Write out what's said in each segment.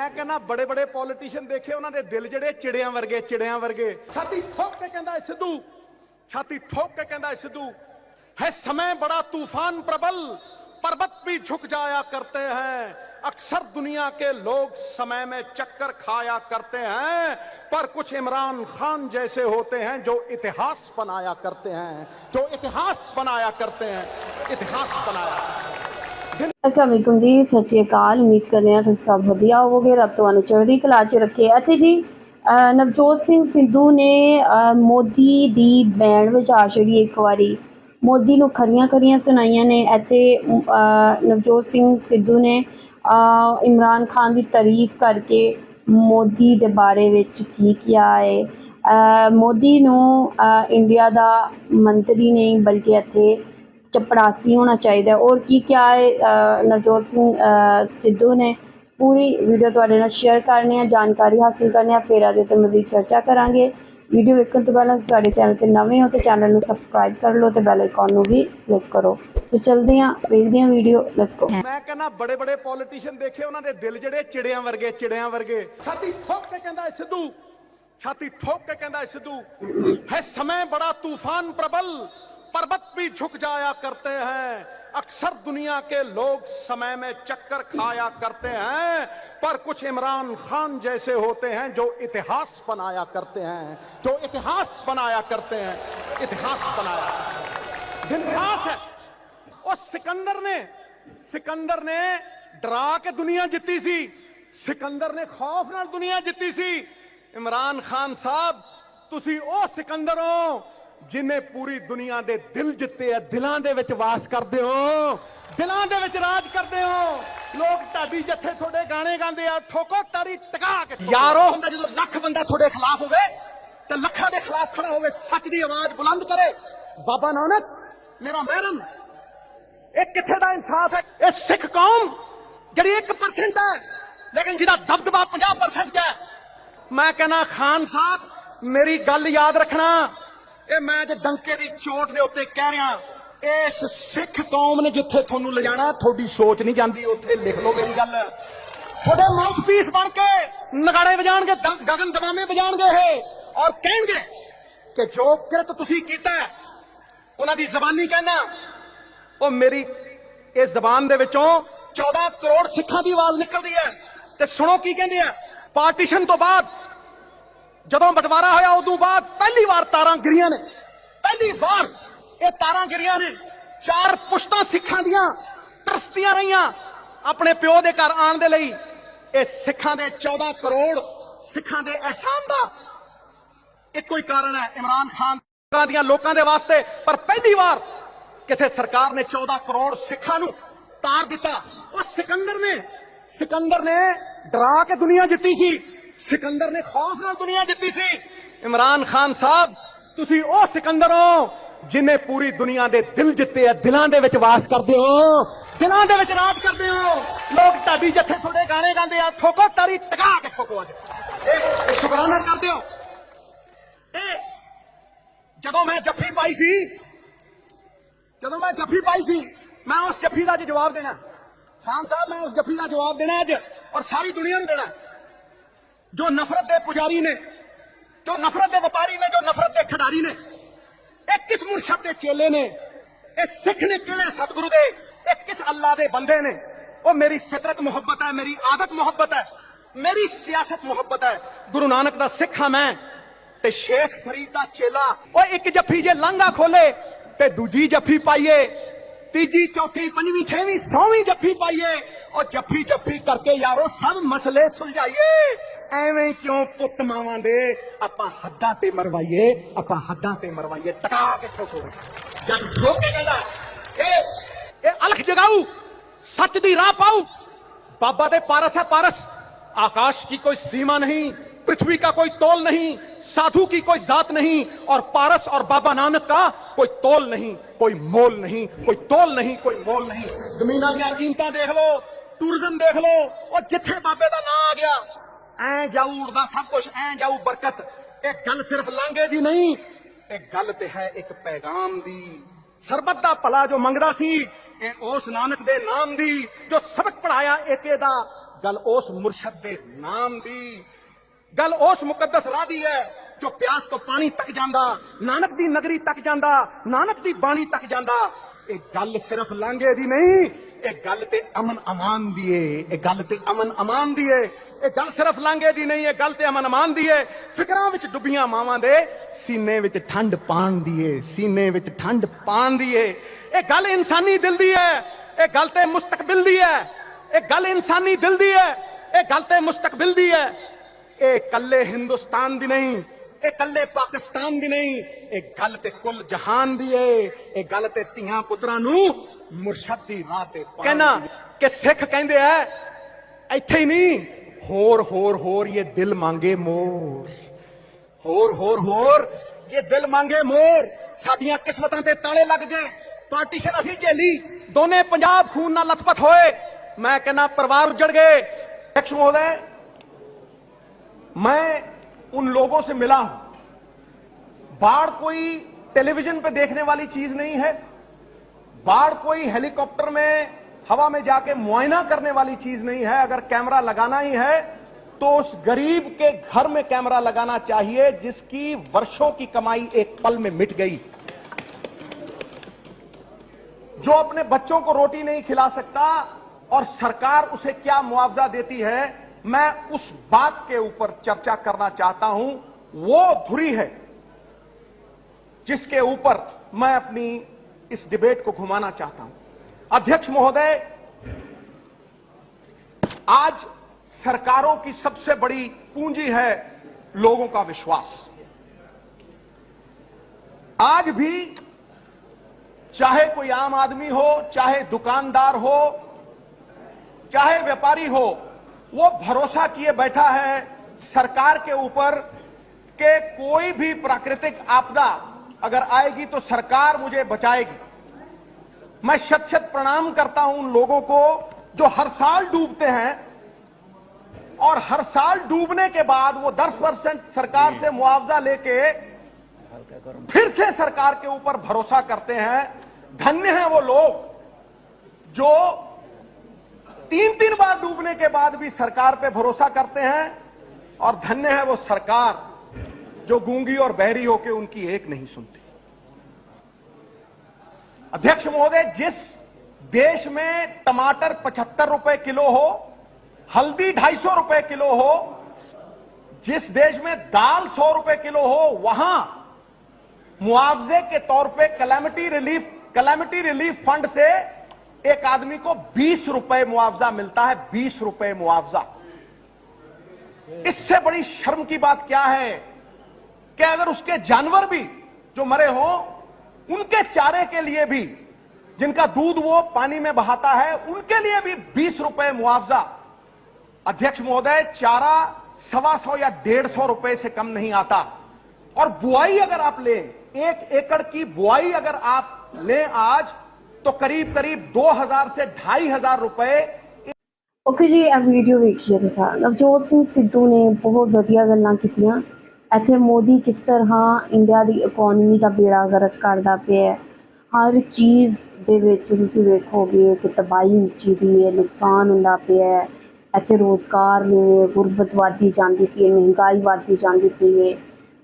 ਮੈਂ ਕਹਿੰਦਾ ਬੜੇ ਬੜੇ ਪੋਲੀਟੀਸ਼ੀਅਨ ਦੇਖੇ ਉਹਨਾਂ ਦੇ ਦਿਲ ਜਿਹੜੇ ਚਿੜਿਆਂ ਵਰਗੇ ਚਿੜਿਆਂ ਵਰਗੇ ਛਾਤੀ ਠੋਕ ਕੇ ਕਹਿੰਦਾ ਹੈ ਸਿੱਧੂ ਛਾਤੀ ਠੋਕ ਕੇ ਕਹਿੰਦਾ ਹੈ ਸਿੱਧੂ है समय बड़ा तूफान प्रबल पर्वत भी झुक जाया करते हैं अक्सर दुनिया के लोग समय में चक्कर खाया करते हैं पर कुछ इमरान खान जैसे होते हैं जो इतिहास बनाया करते हैं जो इतिहास बनाया करते हैं इतिहास बनाया ਅਸਲਾਮ ਵਾਲੇਕੁਮ ਜੀ, ਸਤਿ ਸ਼੍ਰੀ ਅਕਾਲ, ਉਮੀਦ ਕਰਦੇ ਹਾਂ ਤੁਸੀਂ ਸਭ ਵਧੀਆ ਹੋਵੋਗੇ। ਰੱਬ ਤੁਹਾਨੂੰ ਚੜ੍ਹਦੀ ਕਲਾ 'ਚ ਰੱਖੇ। ਇੱਥੇ ਜੀ ਨਵਜੋਤ ਸਿੰਘ ਸਿੱਧੂ ਨੇ ਮੋਦੀ ਦੀ ਬੈਂਡ ਵਜਾ ਛੜੀ ਇੱਕ ਵਾਰੀ। ਮੋਦੀ ਨੂੰ ਖਰੀਆਂ ਖਰੀਆਂ ਸੁਣਾਈਆਂ ਨੇ। ਇੱਥੇ ਨਵਜੋਤ ਸਿੰਘ ਸਿੱਧੂ ਨੇ ਇਮਰਾਨ ਖਾਨ ਦੀ ਤਾਰੀਫ ਕਰਕੇ ਮੋਦੀ ਦੇ ਬਾਰੇ ਵਿੱਚ ਕੀ ਕਿਹਾ ਹੈ। ਮੋਦੀ ਨੂੰ ਇੰਡੀਆ ਦਾ ਮੰਤਰੀ ਨਹੀਂ, ਬਲਕਿ ਇੱਥੇ ਚਪੜਾਸੀ ਹੋਣਾ ਚਾਹੀਦਾ ਔਰ ਕੀ ਕਿਹਾ ਹੈ ਨਵਜੋਤ ਸਿੰਘ ਸਿੱਧੂ ਨੇ? ਪੂਰੀ ਵੀਡੀਓ ਤੁਹਾਡੇ ਨਾਲ ਸ਼ੇਅਰ ਕਰਨੀ ਹੈ, ਜਾਣਕਾਰੀ ਹਾਸਲ ਕਰਨੀ ਹੈ, ਫਿਰ ਆਦੇ ਤੇ ਮਜ਼ੀਦ ਚਰਚਾ ਕਰਾਂਗੇ। ਵੀਡੀਓ ਵੇਖਣ ਤੋਂ ਪਹਿਲਾਂ ਸਾਡੇ ਚੈਨਲ ਤੇ ਨਵੇਂ ਹੋ ਤੇ ਚੈਨਲ ਨੂੰ ਸਬਸਕ੍ਰਾਈਬ ਕਰ ਲਓ ਤੇ ਬੈਲ ਆਈਕਨ ਨੂੰ ਵੀ ਕਲਿੱਕ ਕਰੋ। ਸੋ ਚਲਦੇ ਆਂ ਵੇਖਦੇ ਆਂ ਵੀਡੀਓ ਲੈਟਸ ਗੋ ਮੈਂ ਕਹਿੰਦਾ ਬੜੇ ਬੜੇ ਪੋਲੀਟੀਸ਼ੀਅਨ ਦੇਖੇ ਉਹਨਾਂ ਦੇ ਦਿਲ ਜਿਹੜੇ ਚਿੜਿਆਂ ਵਰਗੇ ਚਿੜਿਆਂ ਵਰਗੇ। ਛਾਤੀ ਠੋਕ ਕੇ ਕਹਿੰਦਾ ਸਿੱਧੂ। ਛਾਤੀ ਠੋਕ ਕੇ ਕਹਿੰਦਾ ਸਿੱਧੂ। ਹੈ ਸਮੇਂ ਬੜਾ ਤੂਫਾਨ ਪ੍ਰਬਲ। पर्वत भी झुक जाया करते हैं। अक्सर दुनिया के लोग समय में चक्कर खाया करते हैं, पर कुछ इमरान खान जैसे होते हैं जो इतिहास बनाया करते हैं, जो इतिहास बनाया करते हैं, इतिहास बनाया इतिहास है। और सिकंदर ने सिकंदर ने डरा के दुनिया जीती सी। सिकंदर ने खौफ न दुनिया जीती सी। इमरान खान साहब तुम ओ सिकंदर हो ਜਿਨੇ ਪੂਰੀ ਦੁਨੀਆ ਦੇ ਦਿਲ ਜਿੱਤੇ ਆ ਦਿਲਾਂ ਦੇ ਵਿੱਚ ਵਾਸ ਕਰਦੇ ਹੋ। ਦਿਲਾਂ ਦੇ ਵਿੱਚ ਰਾਜ ਕਰਦੇ ਹੋ। ਲੋਕ ਢਾਡੀ ਜੱਥੇ ਤੁਹਾਡੇ ਗਾਣੇ ਗਾਉਂਦੇ ਆ ਠੋਕੋ ਤਾਰੀ ਟਕਾ ਕੇ ਯਾਰੋ। ਹੁੰਦਾ ਜਦੋਂ ਲੱਖ ਬੰਦਾ ਤੁਹਾਡੇ ਖਿਲਾਫ ਹੋਵੇ ਤੇ ਲੱਖਾਂ ਦੇ ਖਿਲਾਫ ਖੜਾ ਹੋਵੇ ਸੱਚ ਦੀ ਆਵਾਜ਼ ਬੁਲੰਦ ਕਰੇ। ਬਾਬਾ ਨਾਨਕ ਮੇਰਾ ਮਹਿਰਮ ਇਹ ਕਿੱਥੇ ਦਾ ਇਨਸਾਫ ਹੈ? ਇਹ ਸਿੱਖ ਕੌਮ ਜਿਹੜੀ 1% ਹੈ ਲੇਕਿਨ ਜਿਹਦਾ ਦਬਦਬਾ 50% ਹੈ। ਮੈਂ ਕਹਿੰਦਾ ਖਾਨ ਸਾਹਿਬ ਮੇਰੀ ਗੱਲ ਯਾਦ ਰੱਖਣਾ। ਇਹ ਮੈਂ ਜੇ ਡੰਕੇ ਦੀ ਚੋਟ ਦੇ ਉੱਤੇ ਕਹਿ ਰਿਹਾ, ਇਸ ਸਿੱਖ ਕੌਮ ਨੇ ਜਿੱਥੇ ਤੁਹਾਨੂੰ ਲਿਜਾਣਾ, ਤੁਹਾਡੀ ਸੋਚ ਨਹੀਂ ਜਾਂਦੀ, ਉੱਥੇ ਲਿਖ ਲਓ ਮੇਰੀ ਗੱਲ। ਤੁਹਾਡੇ ਮਾਊਥਪੀਸ ਬਣ ਕੇ ਨਗਾੜੇ ਵਜਾਣਗੇ ਗਗਨ ਦਮਾਮੇ ਵਜਾਣਗੇ ਇਹ, ਔਰ ਕਹਿਣਗੇ ਕਿ ਜੋ ਕਿਰਤ ਤੁਸੀਂ ਕੀਤਾ, ਉਹਨਾਂ ਦੀ ਜ਼ਬਾਨੀ ਕਹਿਣਾ, ਉਹ ਮੇਰੀ ਇਹ ਜ਼ਬਾਨ ਦੇ ਵਿੱਚੋਂ 14 ਕਰੋੜ ਸਿੱਖਾਂ ਦੀ ਆਵਾਜ਼ ਨਿਕਲਦੀ ਹੈ। ਤੇ ਸੁਣੋ ਕੀ ਕਹਿੰਦੇ ਆ, ਪਾਰਟੀਸ਼ਨ ਤੋਂ ਬਾਅਦ ਜਦੋਂ ਬਟਵਾਰਾ ਹੋਇਆ, ਉਦੋਂ ਬਾਅਦ ਪਹਿਲੀ ਵਾਰ ਤਾਰਾਂ ਗਿਰੀਆਂ ਨੇ। ਪਹਿਲੀ ਵਾਰ ਇਹ ਤਾਰਾਂ ਗਿਰੀਆਂ ਨੇ। ਚਾਰ ਪੁਸ਼ਤਾਂ ਸਿੱਖਾਂ ਦੀਆਂ ਤਰਸਦੀਆਂ ਰਹੀਆਂ। ਆਪਣੇ ਪਿਓ ਦੇ ਘਰ ਆਉਣ ਦੇ ਲਈ ਇਹ ਸਿੱਖਾਂ ਦੇ 14 ਕਰੋੜ ਸਿੱਖਾਂ ਦੇ ਅਹਿਸਾਨ ਦਾ ਇੱਕੋ ਹੀ ਕਾਰਨ ਹੈ ਇਮਰਾਨ ਖਾਨ ਦੀਆਂ ਲੋਕਾਂ ਦੇ ਵਾਸਤੇ। ਪਰ ਪਹਿਲੀ ਵਾਰ ਕਿਸੇ ਸਰਕਾਰ ਨੇ 14 ਕਰੋੜ ਸਿੱਖਾਂ ਨੂੰ ਤਾਰ ਦਿੱਤਾ। ਉਹ ਸਿਕੰਦਰ ਨੇ ਸਿਕੰਦਰ ਨੇ ਡਰਾ ਕੇ ਦੁਨੀਆ ਜਿੱਤੀ ਸੀ। ਸਿਕੰਦਰ ਨੇ ਖੌਫ ਨਾਲ ਦੁਨੀਆ ਜਿੱਤੀ ਸੀ। ਇਮਰਾਨ ਖਾਨ ਸਾਹਿਬ, ਤੁਸੀਂ ਉਹ ਸਿਕੰਦਰ ਹੋ ਜਿਨੇ ਪੂਰੀ ਦੁਨੀਆ ਦੇ ਦਿਲ ਜਿੱਤੇ ਆ, ਦਿਲਾਂ ਦੇ ਵਿੱਚ ਵਾਸ ਕਰਦੇ ਹੋ। ਦਿਲਾਂ ਦੇ ਵਿੱਚ ਰਾਜ ਕਰਦੇ ਹੋ। ਲੋਕ ਢਾਡੀ ਜੱਥੇ ਤੁਹਾਡੇ ਗਾਣੇ ਗਾਉਂਦੇ ਆ, ਠੋਕੋ ਤਾਰੀ ਟਕਾ ਕੇ ਠੋਕੋ ਅੱਜ। ਇਹ ਸ਼ੁਕਰਾਨਾ ਕਰਦੇ ਹੋ। ਇਹ ਜਦੋਂ ਮੈਂ ਜੱਫੀ ਪਾਈ ਸੀ, ਜਦੋਂ ਮੈਂ ਜੱਫੀ ਪਾਈ ਸੀ, ਮੈਂ ਉਸ ਜੱਫੀ ਦਾ ਅੱਜ ਜਵਾਬ ਦੇਣਾ। ਖਾਨ ਸਾਹਿਬ, ਮੈਂ ਉਸ ਜੱਫੀ ਦਾ ਜਵਾਬ ਦੇਣਾ ਅੱਜ ਔਰ ਸਾਰੀ ਦੁਨੀਆ ਨੂੰ ਦੇਣਾ। ਜੋ ਨਫ਼ਰਤ ਦੇ ਪੁਜਾਰੀ ਨੇ, ਜੋ ਨਫ਼ਰਤ ਦੇ ਵਪਾਰੀ ਨੇ, ਜੋ ਨਫ਼ਰਤ ਦੇ ਖਿਡਾਰੀ ਨੇ, ਇਹ ਕਿਸ ਮੁਰਸ਼ਦ ਦੇ ਚੇਲੇ ਨੇ? ਇਹ ਸਿੱਖ ਨੇ ਕਿਹੜੇ ਸਤਿਗੁਰੂ ਦੇ? ਇਹ ਕਿਸ ਅੱਲਾ ਦੇ ਬੰਦੇ ਨੇ? ਉਹ ਮੇਰੀ ਫਿਤਰਤ ਮੁਹੱਬਤ ਹੈ, ਮੇਰੀ ਆਦਤ ਮੁਹੱਬਤ ਹੈ, ਮੇਰੀ ਸਿਆਸਤ ਮੁਹੱਬਤ ਹੈ। ਗੁਰੂ ਨਾਨਕ ਦਾ ਸਿੱਖ ਹਾਂ ਮੈਂ ਤੇ ਸ਼ੇਖ ਫਰੀਦ ਦਾ ਚੇਲਾ। ਉਹ ਇੱਕ ਜੱਫੀ ਜੇ ਲਾਂਘਾ ਖੋਲੇ ਤੇ ਦੂਜੀ ਜੱਫੀ ਪਾਈਏ, ਤੀਜੀ, ਚੌਥੀ, ਪੰਜਵੀਂ, ਛੇਵੀਂ, ਸੌਵੀਂ ਜੱਫੀ ਪਾਈਏ, ਉਹ ਜੱਫੀ ਜੱਫੀ ਕਰਕੇ ਯਾਰੋ ਸਭ ਮਸਲੇ ਸੁਲਝਾਈਏ। ਐਵੇਂ ਕਿਉਂ ਪੁੱਤ ਮਾਵਾਂ ਦੇ ਆਪਾਂ ਹੱਦਾਂ ਤੇ ਮਰਵਾਈਏ ਆਪਾਂ ਹੱਦਾਂ ਤੇ ਮਰਵਾਈਏ ਟਕਾ ਕੇ ਠੋਕੋ ਜਦ ਠੋਕੇ ਕਹਿੰਦਾ ਇਹ ਇਹ ਅਲਖ ਜਗਾਊ ਸੱਚ ਦੀ ਰਾਹ ਪਾਉ बाबा दे पारस है पारस आकाश की कोई सीमा नहीं पृथ्वी का कोई तोल नहीं साधु की कोई जात नहीं और पारस और बाबा नानक का कोई तोल नहीं कोई मोल नहीं कोई तोल नहीं कोई मोल नहीं ਜ਼ਮੀਨਾਂ ਦੀਆਂ ਕੀਮਤਾਂ ਦੇਖ ਲਓ ਟੂਰਿਜ਼ਮ ਦੇਖ ਲਓ ਉਹ ਜਿੱਥੇ ਬਾਬੇ ਦਾ ਨਾਂ ਆ ਗਿਆ ਐ ਜਾਊ ਉੜਦਾ ਸਭ ਕੁਝ ਐ ਜਾਊ ਬਰਕਤ। ਇਹ ਗੱਲ ਸਿਰਫ ਲਾਂਗੇ ਦੀ ਨਹੀਂ, ਇਹ ਗੱਲ ਤੇ ਹੈ ਇੱਕ ਪੈਗਾਮ ਦੀ। ਸਰਬੱਤ ਦਾ ਭਲਾ ਜੋ ਮੰਗਦਾ ਸੀ, ਇਹ ਉਸ ਨਾਨਕ ਦੇ ਨਾਮ ਦੀ। ਜੋ ਸਬਕ ਪੜਾਇਆ ਏਕੇ ਦਾ, ਗੱਲ ਉਸ ਮੁਰਸ਼ਦ ਦੇ ਨਾਮ ਦੀ। ਗੱਲ ਉਸ ਮੁਕੱਦਸ ਰਾਹ ਦੀ ਹੈ, ਜੋ ਪਿਆਸ ਤੋਂ ਪਾਣੀ ਤੱਕ ਜਾਂਦਾ। ਨਾਨਕ ਦੀ ਨਗਰੀ ਤੱਕ ਜਾਂਦਾ, ਨਾਨਕ ਦੀ ਬਾਣੀ ਤੱਕ ਜਾਂਦਾ। ਇਹ ਗੱਲ ਸਿਰਫ ਲਾਂਘੇ ਦੀ ਨਹੀਂ, ਇਹ ਗੱਲ ਤੇ ਅਮਨ ਅਮਾਨ ਦੀ ਏ, ਇਹ ਗੱਲ ਤੇ ਅਮਨ ਅਮਾਨ ਦੀ ਏ। ਇਹ ਗੱਲ ਸਿਰਫ ਲਾਂਘੇ ਦੀ ਨਹੀਂ, ਇਹ ਗੱਲ ਤੇ ਅਮਨ ਅਮਾਨ ਦੀ ਏ। ਫਿਕਰਾਂ ਵਿੱਚ ਡੁੱਬੀਆਂ ਮਾਵਾਂ ਦੇ ਸੀਨੇ ਵਿੱਚ ਠੰਡ ਪਾਣ ਦੀ ਏ, ਸੀਨੇ ਵਿੱਚ ਠੰਡ ਪਾਣ ਦੀ ਏ। ਇਹ ਗੱਲ ਇਨਸਾਨੀ ਦਿਲ ਦੀ ਹੈ ਇਹ ਗੱਲ ਤੇ ਮੁਸਤਕਬਲ ਦੀ ਹੈ ਇਹ ਗੱਲ ਇਨਸਾਨੀ ਦਿਲ ਦੀ ਹੈ ਇਹ ਗੱਲ ਤੇ ਮੁਸਤਕਬਲ ਦੀ ਹੈ ਇਹ ਕੱਲੇ ਹਿੰਦੁਸਤਾਨ ਦੀ ਨਹੀਂ ਇਹ ਕੱਲੇ ਪਾਕਿਸਤਾਨ ਦੀ ਨਹੀਂ ਇਹ ਗੱਲ ਤੇ ਕੁੱਲ ਜਹਾਨ ਦੀ ਏ। ਇਹ ਗੱਲ ਤੇ ਧੀਆਂ ਪੁੱਤਰਾਂ ਨੂੰ ਮੁਰਸ਼ਦ ਦੀ ਰਾਹ ਤੇ ਕਹਿਣਾ ਕਿ ਸਿੱਖ ਕਹਿੰਦੇ ਐ ਇੱਥੇ ਹੀ ਨਹੀਂ। ਹੋਰ ਹੋਰ ਹੋਰ ਇਹ ਦਿਲ ਮੰਗੇ ਮੋਰ। ਹੋਰ ਹੋਰ ਹੋਰ ਇਹ ਦਿਲ ਮੰਗੇ ਮੋਰ। ਸਾਡੀਆਂ ਕਿਸਮਤਾਂ ਤੇ ਤਾਲੇ ਲੱਗ ਗਏ ਪਾਰਟੀਸ਼ਨ ਅਸੀਂ ਝੇਲੀ। ਦੋਨੇ ਪੰਜਾਬ ਖੂਨ ਨਾਲ ਲਥਪਥ ਹੋਏ। ਮੈਂ ਕਹਿੰਦਾ ਪਰਿਵਾਰ ਉੱਜੜ ਗਏ। ਇਲੈਕਸ਼ਨ ਹੋਦਾ ਮੈਂ उन लोगों से मिला हूँ। बाढ़ कोई टेलीविज़न पे देखने वाली चीज़ नहीं है। बाढ़ कोई हेलीकॉप्टर में, हवा में जाके मुआयना करने वाली चीज़ नहीं है। अगर कैमरा लगाना ही है तो उस गरीब के घर में कैमरा लगाना चाहिए, जिसकी वर्षों की कमाई एक पल में मिट गई। जो अपने बच्चों को रोटी नहीं खिला सकता, और सरकार उसे क्या मुआवजा देती है मैं उस बात के ऊपर चर्चा करना चाहता हूँ, वो धुरी है, जिसके ऊपर मैं अपनी इस डिबेट को घुमाना चाहता हूँ। अध्यक्ष महोदय, आज सरकारों की सबसे बड़ी पूंजी है लोगों का विश्वास। आज भी चाहे कोई आम आदमी हो, चाहे दुकानदार हो, चाहे व्यापारी हो वो भरोसा किए बैठा है सरकार के ऊपर कि कोई भी प्राकृतिक आपदा अगर आएगी तो सरकार मुझे बचाएगी। मैं शत शत प्रणाम करता हूँ उन लोगों को जो हर साल डूबते हैं और हर साल डूबने के बाद वो 10 परसेंट सरकार से मुआवजा लेके फिर से सरकार के ऊपर भरोसा करते हैं। धन्य हैं वो लोग जो तीन तीन बार डूबने के बाद भी सरकार पे भरोसा करते हैं और धन्य है वो सरकार जो गूँगी और बहरी होकर उनकी एक नहीं सुनती। अध्यक्ष महोदय, जिस देश में टमाटर पचहत्तर रुपए किलो हो, हल्दी ढाई सौ रुपए किलो हो, जिस देश में दाल सौ रुपए किलो हो, वहाँ मुआवजे के तौर पे calamity relief calamity relief fund से एक आदमी को 20 रुपए मुआवजा मिलता है 20 रुपए मुआवजा। इससे बड़ी शर्म की बात क्या है कि अगर उसके जानवर भी जो मरे हों, उनके चारे के लिए भी, जिनका दूध वो पानी में बहाता है, उनके लिए भी 20 रुपए मुआवजा। अध्यक्ष महोदय, चारा सवा सौ या डेढ़ सौ रुपए से कम नहीं आता। और बुआई अगर आप लें, एक एकड़ की बुआई अगर आप लें आज तो करीब करीब 2000 से ढाई हजार रुपए ਓਕੇ ਜੀ ਇਹ ਵੀਡੀਓ ਵੇਖੀਏ ਤੁਸੀਂ ਨਵਜੋਤ ਸਿੰਘ ਸਿੱਧੂ ਨੇ ਬਹੁਤ ਵਧੀਆ ਗੱਲਾਂ ਕੀਤੀਆਂ ਇੱਥੇ ਮੋਦੀ ਕਿਸ ਤਰ੍ਹਾਂ ਇੰਡੀਆ ਦੀ ਇਕਨੋਮੀ ਦਾ ਬੇੜਾ ਗਰਕ ਕਰਦਾ ਪਿਆ ਹੈ ਹਰ ਚੀਜ਼ ਦੇ ਵਿੱਚ ਤੁਸੀਂ ਵੇਖੋਗੇ ਕਿ ਤਬਾਹੀ ਮਚੀ ਦੀ ਹੈ ਨੁਕਸਾਨ ਹੁੰਦਾ ਪਿਆ ਹੈ ਇੱਥੇ ਰੋਜ਼ਗਾਰ ਨਹੀਂ ਹੈ ਗੁਰਬਤ ਵੱਧਦੀ ਜਾਂਦੀ ਪਈ ਹੈ ਮਹਿੰਗਾਈ ਵੱਧਦੀ ਜਾਂਦੀ ਪਈ ਹੈ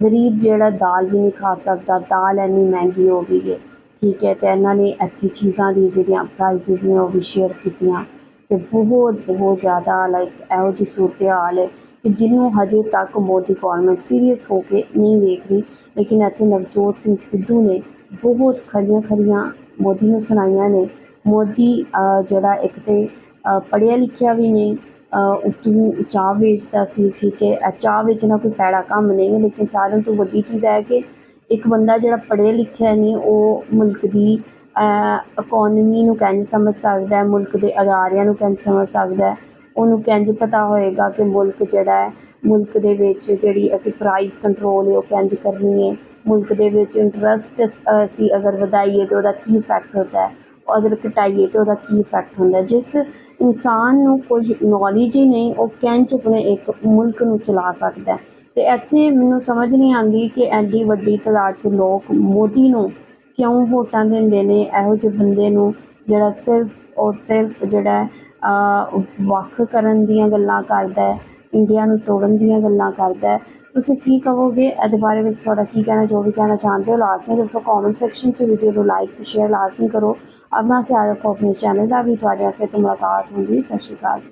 ਗਰੀਬ ਜਿਹੜਾ ਦਾਲ ਵੀ ਨਹੀਂ ਖਾ ਸਕਦਾ ਦਾਲ ਇੰਨੀ ਮਹਿੰਗੀ ਹੋ ਗਈ ਹੈ ਠੀਕ ਹੈ ਤੇ ਇਹਨਾਂ ਨੇ ਇੱਥੇ ਚੀਜ਼ਾਂ ਦੀ ਜਿਹੜੀਆਂ ਪ੍ਰਾਈਸਿਸ ਨੇ ਉਹ ਵੀ ਸ਼ੇਅਰ ਕੀਤੀਆਂ ਤੇ ਬਹੁਤ ਬਹੁਤ ਜ਼ਿਆਦਾ ਲਾਈਕ ਇਹੋ ਜਿਹੀ ਸੂਰਤ ਹਾਲ ਹੈ ਕਿ ਜਿਹਨੂੰ ਹਜੇ ਤੱਕ ਮੋਦੀ ਗਵਰਨਮੈਂਟ ਸੀਰੀਅਸ ਹੋ ਕੇ ਨਹੀਂ ਵੇਖ ਰਹੀ ਲੇਕਿਨ ਇੱਥੇ ਨਵਜੋਤ ਸਿੰਘ ਸਿੱਧੂ ਨੇ ਬਹੁਤ ਖਰੀਆਂ ਖਰੀਆਂ ਮੋਦੀ ਨੂੰ ਸੁਣਾਈਆਂ ਨੇ। ਮੋਦੀ ਜਿਹੜਾ ਇੱਕ ਤੇ ਅਹ, ਪੜ੍ਹਿਆ ਲਿਖਿਆ ਵੀ ਨਹੀਂ ਅਹ, ਉਤੋਂ ਚਾਹ ਵੇਚਦਾ ਸੀ ਠੀਕ ਹੈ ਚਾਹ ਵੇਚਣਾ ਕੋਈ ਪੈੜਾ ਕੰਮ ਨਹੀਂ ਹੈ ਲੇਕਿਨ ਸਾਰਿਆਂ ਤੋਂ ਵੱਡੀ ਚੀਜ਼ ਹੈ ਕਿ ਇੱਕ ਬੰਦਾ ਜਿਹੜਾ ਪੜ੍ਹਿਆ ਲਿਖਿਆ ਨਹੀਂ, ਉਹ ਮੁਲਕ ਦੀ ਇਕੋਨਮੀ ਨੂੰ ਕਿੰਝ ਸਮਝ ਸਕਦਾ ਹੈ, ਮੁਲਕ ਦੇ ਅਦਾਰਿਆਂ ਨੂੰ ਕਿੰਝ ਸਮਝ ਸਕਦਾ ਹੈ, ਉਹਨੂੰ ਕਿੰਝ ਪਤਾ ਹੋਏਗਾ ਕਿ ਮੁਲਕ ਜਿਹੜਾ ਹੈ, ਮੁਲਕ ਦੇ ਵਿੱਚ ਜਿਹੜੀ ਅਸੀਂ ਪ੍ਰਾਈਸ ਕੰਟਰੋਲ ਹੈ, ਉਹ ਕਿੰਝ ਕਰਨੀ ਹੈ, ਮੁਲਕ ਦੇ ਵਿੱਚ ਇੰਟਰਸਟ ਅਸੀਂ ਅਗਰ ਵਧਾਈਏ ਤਾਂ ਉਹਦਾ ਕੀ ਇਫੈਕਟ ਹੁੰਦਾ ਹੈ ਅਗਰ ਘਟਾਈਏ ਤਾਂ ਉਹਦਾ ਕੀ ਇਫੈਕਟ ਹੁੰਦਾ ਜਿਸ ਇਨਸਾਨ ਨੂੰ ਕੁਝ ਨੌਲੇਜ ਹੀ ਨਹੀਂ, ਉਹ ਕਿੰਝ ਆਪਣੇ ਇੱਕ ਮੁਲਕ ਨੂੰ ਚਲਾ ਸਕਦਾ ਹੈ। ਤੇ ਇੱਥੇ ਮੈਨੂੰ ਸਮਝ ਨਹੀਂ ਆਉਂਦੀ ਕਿ ਐਡੀ ਵੱਡੀ ਤਾਦਾਦ 'ਚ ਲੋਕ ਮੋਦੀ ਨੂੰ ਕਿਉਂ ਵੋਟਾਂ ਦਿੰਦੇ ਨੇ, ਇਹੋ ਜਿਹੇ ਬੰਦੇ ਨੂੰ ਜਿਹੜਾ ਸਿਰਫ ਔਰ ਸਿਰਫ ਜਿਹੜਾ ਵੱਖ ਕਰਨ ਦੀਆਂ ਗੱਲਾਂ ਕਰਦਾ ਹੈ, ਇੰਡੀਆ ਨੂੰ ਤੋੜਨ ਦੀਆਂ ਗੱਲਾਂ ਕਰਦਾ ਤੁਸੀਂ ਕੀ ਕਹੋਗੇ? ਇਹਦੇ ਬਾਰੇ ਵਿੱਚ ਤੁਹਾਡਾ ਕੀ ਕਹਿਣਾ, ਜੋ ਵੀ ਕਹਿਣਾ ਚਾਹੁੰਦੇ ਹੋ ਲਾਜ਼ਮੀ ਦੱਸੋ ਕਮੈਂਟ ਸੈਕਸ਼ਨ 'ਚ ਵੀਡੀਓ ਨੂੰ ਲਾਈਕ ਤੇ ਸ਼ੇਅਰ ਲਾਜ਼ਮੀ ਕਰੋ। ਆਪਣਾ ਖਿਆਲ ਰੱਖੋ, ਆਪਣੇ ਚੈਨਲ ਦਾ ਵੀ ਤੁਹਾਡੇ ਨਾਲ ਫਿਰ ਤੋਂ ਮੁਲਾਕਾਤ ਹੋਊਗੀ ਸਤਿ ਸ਼੍ਰੀ ਅਕਾਲ ਜੀ।